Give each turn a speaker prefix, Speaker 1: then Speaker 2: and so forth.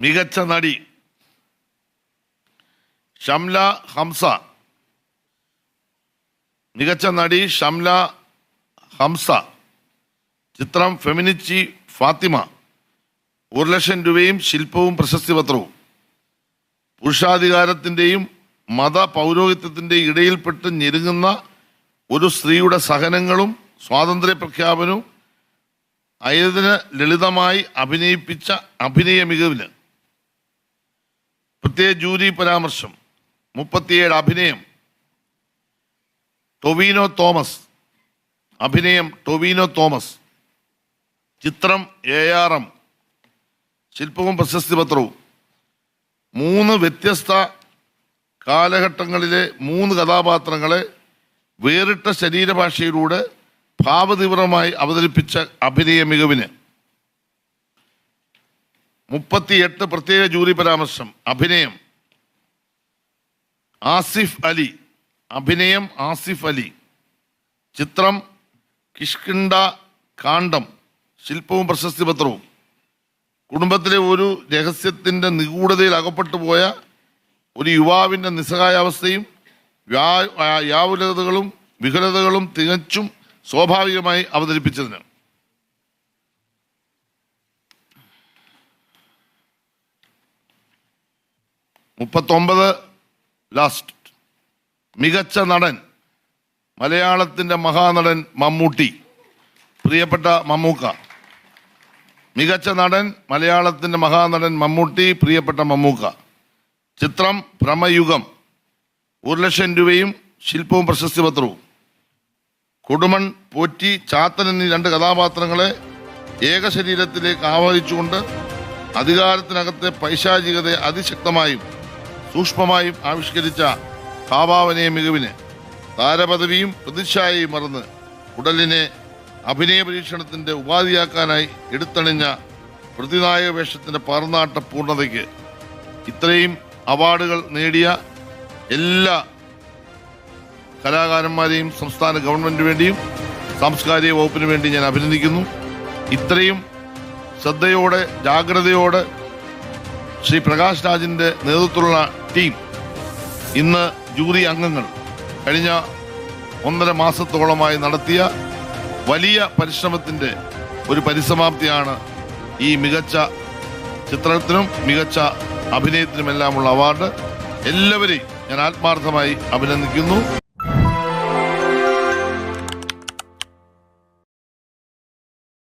Speaker 1: മികച്ച നടി ഷംല ഹംസ. മികച്ച നടി ഷംല ഹംസ. ചിത്രം ഫെമിനിച്ചി ഫാത്തിമ. ഒരു ലക്ഷം രൂപയും ശില്പവും പ്രശസ്തി പത്രവും. പുരുഷാധികാരത്തിന്റെയും മത പൗരോഹിത്യത്തിന്റെയും ഇടയിൽപ്പെട്ട് ഞെരുങ്ങുന്ന ഒരു സ്ത്രീയുടെ സഹനങ്ങളും സ്വാതന്ത്ര്യ പ്രഖ്യാപനവും അയതിന് ലളിതമായി അഭിനയിപ്പിച്ച അഭിനയ മികവിന് പ്രത്യേക ജൂരി പരാമർശം. മുപ്പത്തിയേഴ് അഭിനയം. ടൊവീനോ തോമസ്. അഭിനയം ടൊവീനോ തോമസ്. ചിത്രം എ ആർ എം. ശില്പവും പ്രശസ്തി പത്രവും. മൂന്ന് വ്യത്യസ്ത കാലഘട്ടങ്ങളിലെ മൂന്ന് കഥാപാത്രങ്ങളെ വേറിട്ട ശരീരഭാഷയിലൂടെ ഭാവതീവ്രമായി അവതരിപ്പിച്ച അഭിനയ മികവിന്. മുപ്പത്തിയെട്ട് പ്രത്യേക ജൂറി പരാമർശം. അഭിനയം. ആസിഫ് അലി. അഭിനയം ആസിഫ് അലി. ചിത്രം കിഷ്കിണ്ട കാണ്ഡം. ശില്പവും പ്രശസ്തി പത്രവും. കുടുംബത്തിലെ ഒരു രഹസ്യത്തിന്റെ നിഗൂഢതയിൽ അകപ്പെട്ടു പോയ ഒരു യുവാവിന്റെ നിസ്സഹായാവസ്ഥയും വ്യാ- വ്യാകുലതകളും വികലതകളും തികച്ചും സ്വാഭാവികമായി അവതരിപ്പിച്ചതിന്. മുപ്പത്തൊമ്പത് ലാസ്റ്റ് മികച്ച നടൻ മലയാളത്തിന്റെ മഹാനടൻ മമ്മൂട്ടി. പ്രിയപ്പെട്ട മമ്മൂക്ക. മികച്ച നടൻ മലയാളത്തിന്റെ മഹാനടൻ മമ്മൂട്ടി പ്രിയപ്പെട്ട മമ്മൂക്ക. ചിത്രം ഭ്രമയുഗം. ഒരു ലക്ഷം രൂപയും ശില്പവും പ്രശസ്തി പത്രവും. കൊടുമൺ പോറ്റി ചാത്തൻ എന്നീ രണ്ട് കഥാപാത്രങ്ങളെ ഏക ശരീരത്തിലേക്ക് ആവാഹിച്ചുകൊണ്ട് അധികാരത്തിനകത്തെ പൈശാചികതയെ അതിശക്തമായും സൂക്ഷ്മമായും ആവിഷ്കരിച്ച ഭാവാവനയ മികവിന് താരപദവിയും പ്രതിച്ഛായയും മറന്ന് ഉടലിനെ അഭിനയ പരീക്ഷണത്തിന്റെ ഉപാധിയാക്കാനായി എടുത്തണിഞ്ഞ പ്രതിനായക വേഷത്തിന്റെ പറന്നാട്ട പൂർണതയ്ക്ക് ഇത്രയും അവാർഡുകൾ നേടിയ എല്ലാ കലാകാരന്മാരെയും സംസ്ഥാന ഗവൺമെന്റിന് വേണ്ടിയും സാംസ്കാരിക വകുപ്പിന് വേണ്ടി ഞാൻ അഭിനന്ദിക്കുന്നു. ഇത്രയും ശ്രദ്ധയോടെ ജാഗ്രതയോടെ ശ്രീ പ്രകാശ് രാജിന്റെ നേതൃത്വത്തിലുള്ള ടീം ഇന്ന് ജൂറി അംഗങ്ങൾ കഴിഞ്ഞ ഒന്നര മാസത്തോളമായി നടത്തിയ വലിയ പരിശ്രമത്തിന്റെ ഒരു പരിസമാപ്തിയാണ് ഈ മികച്ച ചിത്രത്തിനും മികച്ച അഭിനയത്തിനുമെല്ലാമുള്ള അവാർഡ്. എല്ലാവരെയും ഞാൻ ആത്മാർത്ഥമായി അഭിനന്ദിക്കുന്നു.